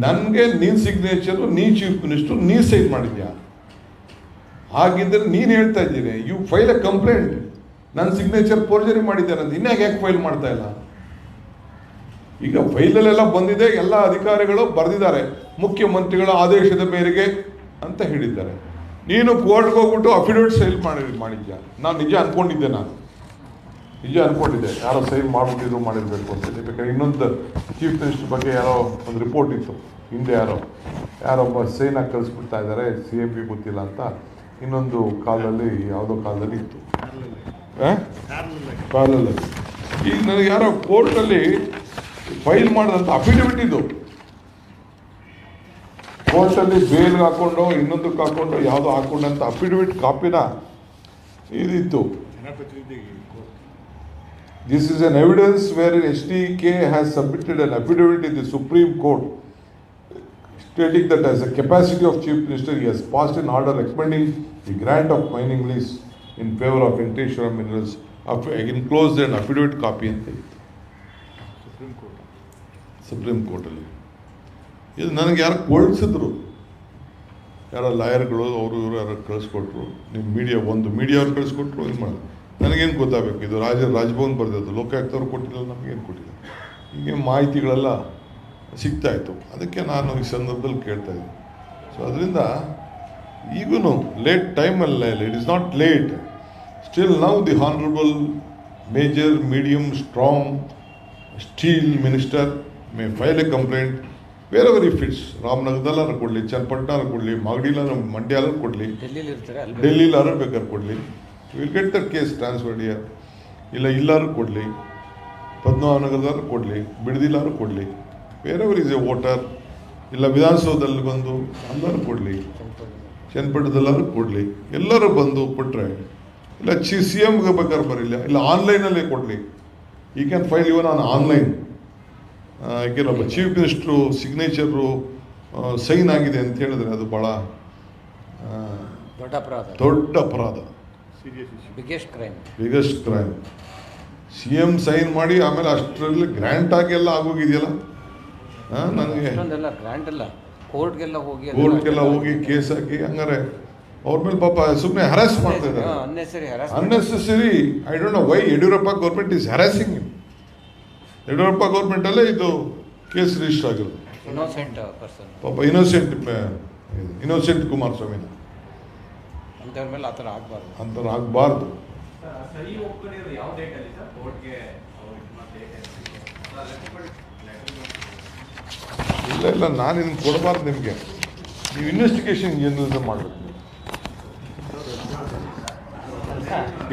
ನನಗೆ ನೀನು ಸಿಗ್ನೇಚರು ನೀ ಚೀಫ್ ನೀ ಸೈನ್ ಮಾಡಿದ್ಯಾ ಹಾಗಿದ್ದರೆ ನೀನು ಹೇಳ್ತಾ ಇದ್ದೀನಿ ಯು ಫೈಲ್ ಅ ಕಂಪ್ಲೇಂಟ್ ನನ್ನ ಸಿಗ್ನೇಚರ್ ಪೋರ್ಜರಿ ಮಾಡಿದ್ದೆ ಅಂತ ಇನ್ನೇ ಯಾಕೆ ಫೈಲ್ ಮಾಡ್ತಾ ಇಲ್ಲ ಈಗ ಫೈಲಲ್ಲೆಲ್ಲ ಬಂದಿದೆ ಎಲ್ಲ ಅಧಿಕಾರಿಗಳು ಬರೆದಿದ್ದಾರೆ ಮುಖ್ಯಮಂತ್ರಿಗಳ ಆದೇಶದ ಮೇರೆಗೆ ಅಂತ ಹೇಳಿದ್ದಾರೆ ನೀನು ಕೋರ್ಟ್ಗೆ ಹೋಗ್ಬಿಟ್ಟು ಅಫಿಡವಿಟ್ ಸೈಲ್ ಮಾಡಿ ಮಾಡಿದ್ಯಾ ನಾನು ನಿಜ ಅಂದ್ಕೊಂಡಿದ್ದೆ ನಾನು ನಿಜ ಅಂದ್ಕೊಂಡಿದ್ದೆ ಯಾರೋ ಸೈಲ್ ಮಾಡಿಬಿಟ್ಟಿದ್ರು ಮಾಡಿರಬೇಕು ಅಂತ ಬೇಕಾದ್ರೆ ಇನ್ನೊಂದು ಚೀಫ್ ಮಿನಿಸ್ಟರ್ ಬಗ್ಗೆ ಯಾರೋ ಒಂದು ರಿಪೋರ್ಟ್ ಇತ್ತು ಹಿಂದೆ ಯಾರೋ ಯಾರೋ ಸೈನ್ ಆಗಿ ಕಳಿಸ್ಬಿಡ್ತಾ ಇದ್ದಾರೆ ಸಿ ಎಂ ಪಿ ಗೊತ್ತಿಲ್ಲ ಅಂತ ಇನ್ನೊಂದು ಕಾಲದಲ್ಲಿ ಯಾವುದೋ ಕಾಲದಲ್ಲಿ ಇತ್ತು ಈಗ ನನಗೆ ಯಾರೋ ಕೋರ್ಟಲ್ಲಿ ಫೈಲ್ ಮಾಡಿದಂಥ ಅಫಿಡವಿಟ್ ಇದು ಕೋರ್ಟಲ್ಲಿ ಬೇಲ್ ಹಾಕೊಂಡು ಇನ್ನೊಂದಕ್ಕೆ ಹಾಕೊಂಡು ಯಾವುದೋ ಹಾಕೊಂಡಂತ ಅಫಿಡವಿಟ್ ಕಾಪಿನ ಇದಿತ್ತು this is an evidence where S D K has submitted an affidavit in the Supreme Court stating that as a capacity of chief minister he has in order order the the of mining lease in favour of Venkateshwara Minerals of enclosed and affidavit copy ಅಂತ ಇತ್ತು supreme court supreme ಕೋರ್ಟಲ್ಲಿ ಇದು ನನಗೆ ಯಾರು ಕೊಡಿಸಿದ್ರು ಯಾರೋ ಲಾಯರ್ಗಳು ಅವರು ಇವರು ಯಾರು ಕಳಿಸ್ಕೊಟ್ರು ನಿಮ್ಮ ಮೀಡಿಯಾ ಒಂದು ಮೀಡಿಯಾ ಮೀಡಿಯಾವ್ರು ಕಳಿಸ್ಕೊಟ್ರು ಇದು ಮಾಡಿದ್ರು ನನಗೇನು ಗೊತ್ತಾಗಬೇಕು ಇದು ರಾಜ ರಾಜಭವನ್ ಬರೆದಿದ್ದು ಲೋಕಾಯುಕ್ತವ್ರು ಕೊಟ್ಟಿಲ್ಲ ನಮಗೇನು ಕೊಟ್ಟಿಲ್ಲ ಹೀಗೆ ಮಾಹಿತಿಗಳೆಲ್ಲ ಸಿಗ್ತಾಯಿತ್ತು ಅದಕ್ಕೆ ನಾನು ಈ ಸಂದರ್ಭದಲ್ಲಿ ಕೇಳ್ತಾಯಿದ್ದೆ ಸೊ ಅದರಿಂದ ಈಗೂ ಲೇಟ್ ಇಲ್ಲ it is not late still now the honourable major medium strong steel minister may file a complaint ever if fits ರಾಮನಗರದಲ್ಲಾರು ಕೊಡಲಿ ಚನ್ನಪಟ್ಟಣ ಕೊಡಲಿ ಮಾಗಡಿಲಾರು ಮಂಡ್ಯಾರು ಕೊಡಲಿ ಡೆಲ್ಲಿಲಾರು ಬೇಕಾದ್ರೆ ಕೊಡಲಿ will get the case transferred here ಇಲ್ಲ ಇಲ್ಲಾರು ಕೊಡಲಿ ಪದ್ಮನಾಭನಗರದಾರು ಕೊಡಲಿ ಬಿಡದಿಲ್ಲಾರು ಕೊಡಲಿ ಎವರ್ ಇಸ್ ಎ ವೋಟರ್ ಇಲ್ಲ ವಿಧಾನಸೌಧದಲ್ಲಿ ಬಂದು ಅಂದರೂ ಕೊಡಲಿ ಚನ್ನಪಟ್ಟಣದಲ್ಲಾದ್ರೂ ಕೊಡಲಿ ಎಲ್ಲರೂ ಬಂದು ಕೊಟ್ಟರೆ ಇಲ್ಲ ಚಿ ಸಿ ಎಮ್ಗೆ ಬೇಕಾದ್ರೆ ಬರಲಿಲ್ಲ ಇಲ್ಲ ಆನ್ಲೈನಲ್ಲೇ ಕೊಡಲಿ he can file even on online ಯಾಕೆ ನಮ್ಮ ಚೀಫ್ ಮಿನಿಸ್ಟ್ರು ಸಿಗ್ನೇಚರು ಸೈನ್ ಆಗಿದೆ ಅಂತ ಹೇಳಿದ್ರೆ ಅದು ಭಾಳ ದೊಡ್ಡ ಅಪರಾಧ ದೊಡ್ಡ ಅಪರಾಧ biggest crime biggest crime C M sign ಮಾಡಿ ಆಮೇಲೆ ಅಷ್ಟರಲ್ಲಿ ಗ್ರ್ಯಾಂಟ್ ಆಗಿ ಎಲ್ಲ ಆಗೋಗಿದೆಯಲ್ಲ ನನಗೆ ಗ್ರ್ಯಾಂಟ್ ಅಲ್ಲ ಕೋರ್ಟ್ಗೆಲ್ಲ ಹೋಗಿ ಕೋರ್ಟ್ಗೆಲ್ಲ ಹೋಗಿ ಕೇಸ್ ಹಾಕಿ ಹಂಗಾರೆ ಅವ್ರ ಮೇಲೆ ಪಾಪ ಸುಮ್ಮನೆ ಹರಾಸ್ ಮಾಡ್ತಾ unnecessary I don't know why Yediyurappa government is harassing Yediyurappa ಗೌರ್ಮೆಂಟಲ್ಲೇ ಇದು ಕೇಸ್ ರಿಜಿಸ್ಟರ್ ಆಗಿರೋದು ಇನ್ನೋಸೆಂಟ್ ಪರ್ಸನ್ ಪಾಪ ಇನೋಸೆಂಟ್ ಇನೋಸೆಂಟ್ ಕುಮಾರಸ್ವಾಮಿನ ಅಂಥವ್ರ ಮೇಲೆ ಆ ಥರ ಆಗಬಾರ್ದು ಅಂಥವ್ರು ಆಗಬಾರ್ದು ಸರಿ ಯಾವ ಡೇಟಲ್ಲಿ ಸರ್ ಕೋರ್ಟ್ಗೆ ಇಲ್ಲ ಇಲ್ಲ ನಾನು ಇದನ್ನು ಕೊಡಬಾರ್ದು ನಿಮಗೆ ನೀವು ಇನ್ವೆಸ್ಟಿಗೇಷನ್ ಏನಿದೆ ಮಾಡಬೇಕು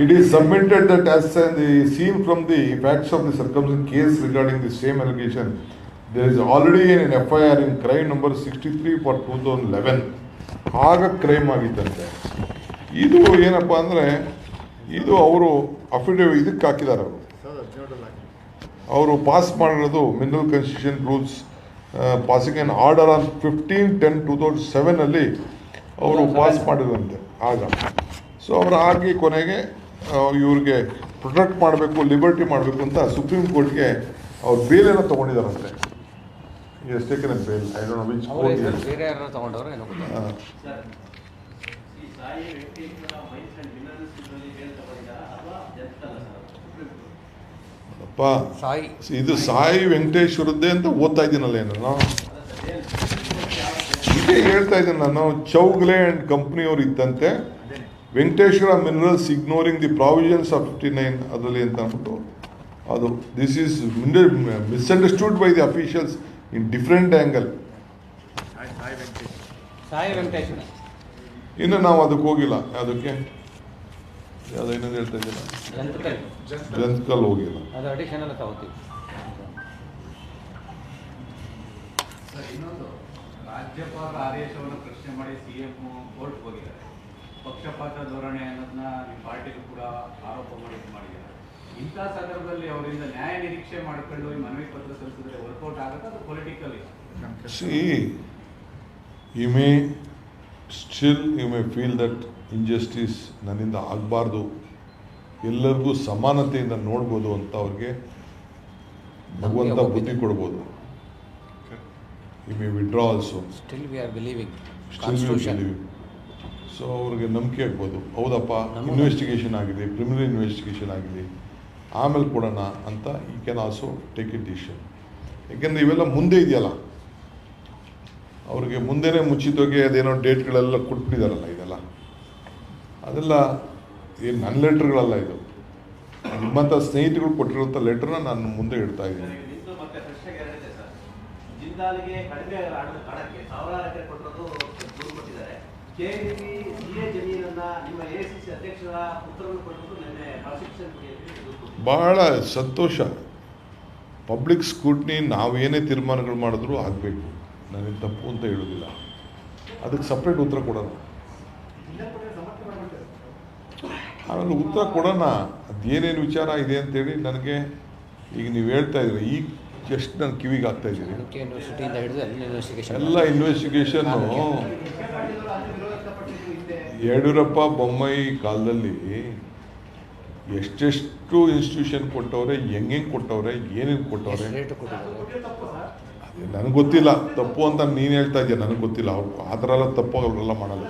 it is submitted that as the seen from the facts of the circumstances regarding the same allegation there is already an F I R in crime number sixty three for two thousand eleven ಆಗ crime ಆಗಿದ್ದಂತೆ ಇದು ಏನಪ್ಪ ಅಂದರೆ ಇದು ಅವರು affidavit ಇದಕ್ಕೆ ಹಾಕಿದ್ದಾರೆ ಅವರು ಅವರು ಪಾಸ್ ಮಾಡಿರೋದು mineral constitution rules passing an order on fifteen ten two thousand ಸೆವೆನಲ್ಲಿ ಅವರು ಪಾಸ್ ಮಾಡಿದಂತೆ ಆಗ ಸೊ ಅವರು ಆಗಿ ಕೊನೆಗೆ ಇವ್ರಿಗೆ ಪ್ರೊಟೆಕ್ಟ್ ಮಾಡಬೇಕು ಲಿಬರ್ಟಿ ಮಾಡಬೇಕು ಅಂತ ಸುಪ್ರೀಂ ಕೋರ್ಟ್ಗೆ ಅವ್ರು ಬೇಲೆನ ತೊಗೊಂಡಿದ್ದಾರಂತೆ ಎಷ್ಟೇ ಬೇಲ್ ಐ ಡೋಂಟ್ ಸಾಯಿ ಇದು ಸಾಯಿ ವೆಂಕಟೇಶ್ವರದ್ದೇ ಅಂತ ಓದ್ತಾ ಇದ್ದೀನಲ್ಲ ಏನೋ ಇದೇ ಹೇಳ್ತಾ ಇದ್ದೀನಿ ನಾನು ಚೌಗ್ಲೆ ಆ್ಯಂಡ್ ಕಂಪ್ನಿಯವರು ಇದ್ದಂತೆ Venkateshwara Minerals ignoring the provisions of fifty nine ಅದರಲ್ಲಿ ಅಂತ ಅನ್ಬಿಟ್ಟು ಅದು this is misunderstood by the officials in different angle ಇನ್ನು ನಾವು ಅದಕ್ಕೆ ಹೋಗಿಲ್ಲ ಅದಕ್ಕೆ ಯಾವುದೋ ಇನ್ನೊಂದು ಹೇಳ್ತಾ ಇದ್ದೀನ ಜಂತ್ಕಲ್ ಹೋಗಿಲ್ಲ ಇನ್ನೊಂದು ರಾಜ್ಯಪಾಲ ಆದೇಶವನ್ನು ಪ್ರಶ್ನೆ ಮಾಡಿ ಸಿಎಂ ಕೋರ್ಟ್ ಹೋಗಿದ್ದಾರೆ ಪಕ್ಷಪಾತ ಧೋರಣೆ ಅನ್ನೋದನ್ನ ನಿಮ್ಮ ಪಾರ್ಟಿಗೂ ಕೂಡ ಆರೋಪ ಮಾಡಿ ಮಾಡಿದ್ದಾರೆ ಇಂಥ ಸಂದರ್ಭದಲ್ಲಿ ಅವರಿಂದ ನ್ಯಾಯ ನಿರೀಕ್ಷೆ ಮಾಡಿಕೊಂಡು ಈ ಮನವಿ ಪತ್ರ ಸಲ್ಲಿಸಿದ್ರೆ ವರ್ಕೌಟ್ ಆಗುತ್ತೆ ಅದು political you may still you may feel that injustice ನನ್ನಿಂದ ಆಗಬಾರ್ದು ಎಲ್ಲರಿಗೂ ಸಮಾನತೆಯಿಂದ ನೋಡ್ಬೋದು ಅಂತ ಅವ್ರಿಗೆ ಭಗವಂತ ಬುದ್ಧಿ ಕೊಡ್ಬೋದು ಸ್ಟಿಲ್ ವಿ ಸೊ ಅವ್ರಿಗೆ ನಂಬಿಕೆ ಆಗ್ಬೋದು ಹೌದಪ್ಪ ಇನ್ವೆಸ್ಟಿಗೇಷನ್ ಆಗಿದೆ ಕ್ರಿಮಿನಲ್ ಇನ್ವೆಸ್ಟಿಗೇಷನ್ ಆಗಿದೆ ಆಮೇಲೆ ಕೊಡೋಣ ಅಂತ he can also take it decision ಯಾಕೆಂದರೆ ಇವೆಲ್ಲ ಮುಂದೆ ಇದೆಯಲ್ಲ ಅವ್ರಿಗೆ ಮುಂದೆನೇ ಮುಚ್ಚಿತವಾಗಿ ಅದೇನೋ ಡೇಟ್ಗಳೆಲ್ಲ ಕೊಟ್ಬಿಟ್ಟಿದಾರಲ್ಲ ಅದೆಲ್ಲ ಏನು ನನ್ನ ಲೆಟ್ರ್ಗಳಲ್ಲ ಇದು ನಿಮ್ಮಂಥ ಸ್ನೇಹಿತರುಗಳು ಕೊಟ್ಟಿರುವಂಥ ಲೆಟ್ರನ್ನ ನಾನು ಮುಂದೆ ಇಡ್ತಾ ಇದ್ದೀನಿ ಬಹಳ ಸಂತೋಷ ಪಬ್ಲಿಕ್ ಸ್ಕೂಟ್ನಿ ನಾವೇನೇ ತೀರ್ಮಾನಗಳು ಮಾಡಿದ್ರು ಆಗಬೇಕು ನನಗೆ ತಪ್ಪು ಅಂತ ಹೇಳೋದಿಲ್ಲ ಅದಕ್ಕೆ ಸಪ್ರೇಟ್ ಉತ್ತರ ಕೊಡೋಣ ಆಮೇಲೆ ಉತ್ತರ ಕೊಡೋಣ ಅದೇನೇನು ವಿಚಾರ ಇದೆ ಅಂತೇಳಿ ನನಗೆ ಈಗ ನೀವು ಹೇಳ್ತಾ ಇದ್ದೀರಿ ಈಗ ಜಸ್ಟ್ ನನ್ನ ಕಿವಿಗೆ ಆಗ್ತಾ ಇದ್ದೀನಿ ಎಲ್ಲ ಇನ್ವೆಸ್ಟಿಗೇಷನ್ನು ಯಡಿಯೂರಪ್ಪ ಬೊಮ್ಮಾಯಿ ಕಾಲದಲ್ಲಿ ಎಷ್ಟೆಷ್ಟು ಇನ್ಸ್ಟಿಟ್ಯೂಷನ್ ಕೊಟ್ಟವ್ರೆ ಹೆಂಗೆ ಕೊಟ್ಟವ್ರೆ ಏನೇನು ಕೊಟ್ಟವ್ರೆ ನನಗೆ ಗೊತ್ತಿಲ್ಲ ತಪ್ಪು ಅಂತ ನೀನು ಹೇಳ್ತಾ ಇದೆಯಾ ನನಗೆ ಗೊತ್ತಿಲ್ಲ ಅವ್ರು ಆ ಥರ ಎಲ್ಲ ತಪ್ಪು ಅವರೆಲ್ಲ ಮಾಡಲ್ಲ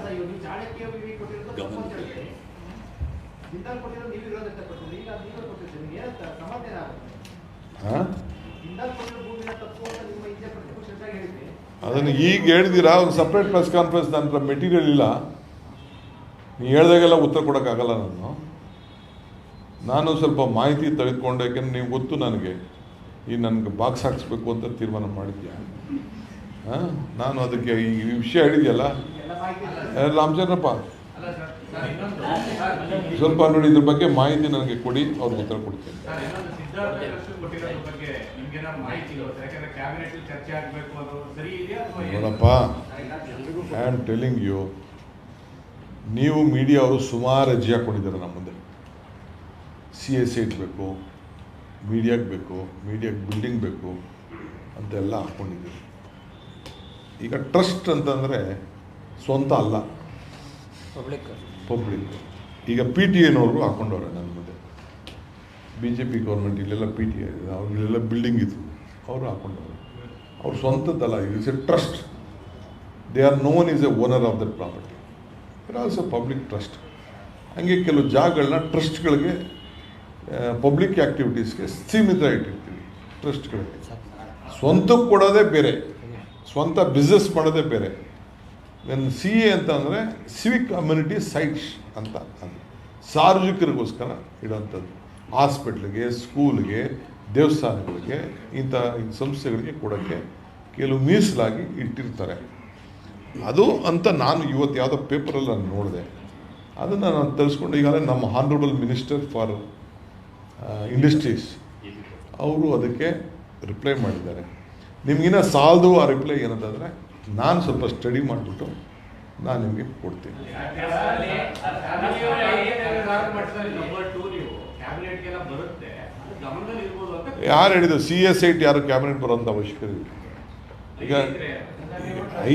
ಅದನ್ನು ಈಗ ಹೇಳಿದ್ದೀರಾ ಒಂದು ಸಪ್ರೇಟ್ ಪ್ರೆಸ್ ಕಾನ್ಫರೆನ್ಸ್ ನನ್ನ ಹತ್ರ ಮೆಟೀರಿಯಲ್ ಇಲ್ಲ ನೀವು ಹೇಳ್ದಾಗೆಲ್ಲ ಉತ್ತರ ಕೊಡೋಕ್ಕಾಗಲ್ಲ ನಾನು ನಾನು ಸ್ವಲ್ಪ ಮಾಹಿತಿ ತೆಗೆದುಕೊಂಡೆ ಯಾಕೆಂದ್ರೆ ನೀವು ಗೊತ್ತು ನನಗೆ ಈ ನನಗೆ ಬಾಕ್ಸ್ ಹಾಕ್ಸ್ಬೇಕು ಅಂತ ತೀರ್ಮಾನ ಮಾಡಿದ್ದೆ ಹಾಂ ನಾನು ಅದಕ್ಕೆ ಈ ವಿಷಯ ಹೇಳಿದೆಯಲ್ಲ ರಾಮಚಂದ್ರಪ್ಪ ಸ್ವಲ್ಪ ನೋಡಿ ಇದ್ರ ಬಗ್ಗೆ ಮಾಹಿತಿ ನನಗೆ ಕೊಡಿ ಅವ್ರ ಉತ್ತರ ಕೊಡ್ತೇನೆ ನೋಡಪ್ಪ ಐ ಆಮ್ ಟೆಲಿಂಗ್ ಯು ನೀವು ಮೀಡಿಯಾ ಅವರು ಸುಮಾರು ಅರ್ಜಿ ಹಾಕೊಂಡಿದ್ದಾರೆ ನಮ್ಮ ಮುಂದೆ ಸಿ ಎಸ್ ಸಿ ಇಟ್ಬೇಕು ಮೀಡಿಯಾಗೆ ಬೇಕು ಮೀಡಿಯಾಗೆ ಬಿಲ್ಡಿಂಗ್ ಬೇಕು ಅಂತೆಲ್ಲ ಹಾಕ್ಕೊಂಡಿದ್ದೀವಿ ಈಗ ಟ್ರಸ್ಟ್ ಅಂತಂದರೆ ಸ್ವಂತ ಅಲ್ಲ ಪಬ್ಲಿಕ್ ಈಗ ಪಿ ಟಿ ಎನವ್ರಿಗೂ ಹಾಕೊಂಡವ್ರೆ ನನ್ನ ಮುಂದೆ ಬಿ ಜೆ ಪಿ ಗೌರ್ಮೆಂಟ್ ಇಲ್ಲೆಲ್ಲ ಪಿ ಟಿ ಎ ಅವ್ರಿಗೆಲ್ಲ ಬಿಲ್ಡಿಂಗ್ ಇತ್ತು ಅವರು ಹಾಕೊಂಡವ್ರೆ ಅವ್ರ ಸ್ವಂತದ್ದಲ್ಲ is a trust they are known is a owner of that property it also public trust ಹಂಗೆ ಕೆಲವು ಜಾಗಗಳನ್ನ ಟ್ರಸ್ಟ್ಗಳಿಗೆ ಪಬ್ಲಿಕ್ ಆ್ಯಕ್ಟಿವಿಟೀಸ್ಗೆ ಸೀಮಿತ ಇಟ್ಟಿರ್ತೀವಿ ಟ್ರಸ್ಟ್ಗಳಿಗೆ ಸ್ವಂತಕ್ಕೆ ಕೊಡೋದೇ ಬೇರೆ ಸ್ವಂತ ಬಿಸ್ನೆಸ್ ಮಾಡೋದೇ ಬೇರೆ ನನ್ನ ಸಿ ಎ ಅಂತ ಅಂದರೆ ಸಿವಿಕ್ ಕಮ್ಯುನಿಟಿ ಸೈಟ್ಸ್ ಅಂತ ಅಂದರೆ ಸಾರ್ವಜನಿಕರಿಗೋಸ್ಕರ ಇಡೋಂಥದ್ದು ಹಾಸ್ಪಿಟ್ಲಿಗೆ ಸ್ಕೂಲ್ಗೆ ದೇವಸ್ಥಾನಗಳಿಗೆ ಇಂಥ ಸಂಸ್ಥೆಗಳಿಗೆ ಕೊಡೋಕ್ಕೆ ಕೆಲವು ಮೀಸಲಾಗಿ ಇಟ್ಟಿರ್ತಾರೆ ಅದು ಅಂತ ನಾನು ಇವತ್ತು ಯಾವುದೋ ಪೇಪರಲ್ಲಿ ನಾನು ನೋಡಿದೆ ಅದನ್ನು ನಾನು ತರಿಸ್ಕೊಂಡು ಈಗಾಗಲೇ ನಮ್ಮ ಹಾನರಬಲ್ ಮಿನಿಸ್ಟರ್ ಫಾರ್ ಇಂಡಸ್ಟ್ರೀಸ್ ಅವರು ಅದಕ್ಕೆ ರಿಪ್ಲೈ ಮಾಡಿದ್ದಾರೆ ನಿಮಗಿನ್ನ ಸಾಲದು ಆ ರಿಪ್ಲೈ ಏನಂತಂದರೆ ನಾನು ಸ್ವಲ್ಪ ಸ್ಟಡಿ ಮಾಡಿಬಿಟ್ಟು ನಾನು ನಿಮಗೆ ಕೊಡ್ತೀನಿ ಯಾರು ಹೇಳಿದ್ರು ಸಿ ಎಸ್ ಟಿ ಯಾರು ಕ್ಯಾಬಿನೆಟ್ ಬರೋಂಥ ಅವಶ್ಯಕತೆ ಇಲ್ಲ ಈಗ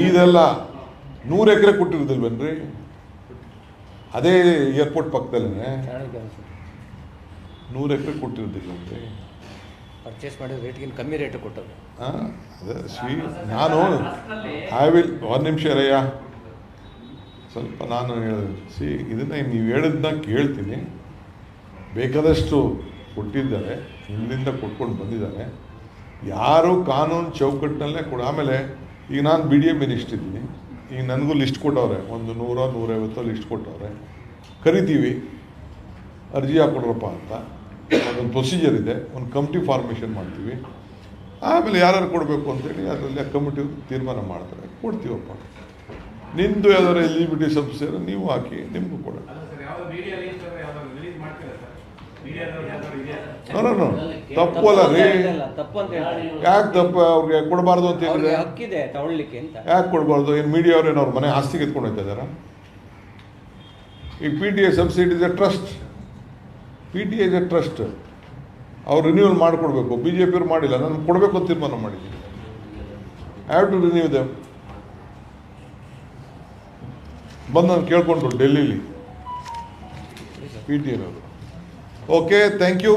ಐದಲ್ಲ ನೂರು ಎಕರೆ ಬನ್ರಿ ಅದೇ ಏರ್ಪೋರ್ಟ್ ಪಕ್ಕದಲ್ಲೇ ನೂರು ಎಕರೆ ಕೊಟ್ಟಿರೋದಿಲ್ಲ ಪರ್ಚೇಸ್ ಮಾಡಿದ ರೇಟ್ಗಿಂತ ಕಮ್ಮಿ ರೇಟ್ ಕೊಟ್ಟರು ಅದೇ ಸಿ ನಾನು ಐ ವಿಲ್ ಒಂದು ನಿಮಿಷ ರಯ್ಯ ಸ್ವಲ್ಪ ನಾನು ಹೇಳಿದೆ ಸಿ ಇದನ್ನು ನೀವು ಹೇಳಿದ್ನ ಕೇಳ್ತೀನಿ ಬೇಕಾದಷ್ಟು ಕೊಟ್ಟಿದ್ದಾರೆ ಇಲ್ಲಿಂದ ಕೊಟ್ಕೊಂಡು ಬಂದಿದ್ದಾರೆ ಯಾರು ಕಾನೂನು ಚೌಕಟ್ಟಿನಲ್ಲೇ ಕೊಡ ಆಮೇಲೆ ಈಗ ನಾನು ಬಿ ಡಿ ಎಮ್ ಮಿನಿಸ್ಟ್ ಇದ್ದೀನಿ ಈಗ ನನಗೂ ಲಿಸ್ಟ್ ಕೊಟ್ಟವ್ರೆ ಒಂದು ನೂರ ನೂರೈವತ್ತೋ ಲಿಸ್ಟ್ ಕೊಟ್ಟವ್ರೆ ಕರಿತೀವಿ ಅರ್ಜಿ ಹಾಕೊಡ್ರಪ್ಪ ಅಂತ ಅದೊಂದು ಪ್ರೊಸೀಜರ್ ಇದೆ ಒಂದು ಕಮಿಟಿ ಫಾರ್ಮೇಷನ್ ಮಾಡ್ತೀವಿ ಆಮೇಲೆ ಯಾರ್ಯಾರು ಕೊಡಬೇಕು ಅಂತೇಳಿ ಅದರಲ್ಲಿ ಆ ಕಮಿಟಿ ತೀರ್ಮಾನ ಮಾಡ್ತಾರೆ ಕೊಡ್ತೀವಪ್ಪ ನಿಂದು ಯಾವ್ದಾರು ಎಲಿಜಿಬಿಲಿಟಿ e ಸಂಸ್ಥೆ ನೀವು ಹಾಕಿ ನಿಮಗೂ ಕೊಡ ತಪ್ಪು ಅಲ್ಲ ರೀ ಯಾಕೆ ತಪ್ಪು ಅವ್ರಿಗೆ ಕೊಡಬಾರ್ದು ಅಂತ ಹೇಳಿದ್ರೆ ಯಾಕೆ ಕೊಡಬಾರ್ದು ಏನು ಮೀಡಿಯಾ ಅವ್ರ ಮನೆ ಆಸ್ತಿ ಎತ್ಕೊಂಡು ಇದಾರ ಈಗ P T A subsidy is a trust P T A trust ಅವ್ರು ರಿನ್ಯೂವಲ್ ಮಾಡಿಕೊಡ್ಬೇಕು ಬಿ ಜೆ ಪಿಯವ್ರು ಮಾಡಿಲ್ಲ ನಾನು ಕೊಡಬೇಕು ಅಂತ ತೀರ್ಮಾನ ಮಾಡಿದ್ದೀನಿ ಹ್ಯಾವ್ ಟು ರಿನ್ಯೂ ದೆಮ್ ಬಂದು ನಾನು ಕೇಳ್ಕೊಂಡ್ರು ಡೆಲ್ಲಿಲಿ ಪಿ ಟಿ ಎನವರು ಓಕೆ ಥ್ಯಾಂಕ್ ಯು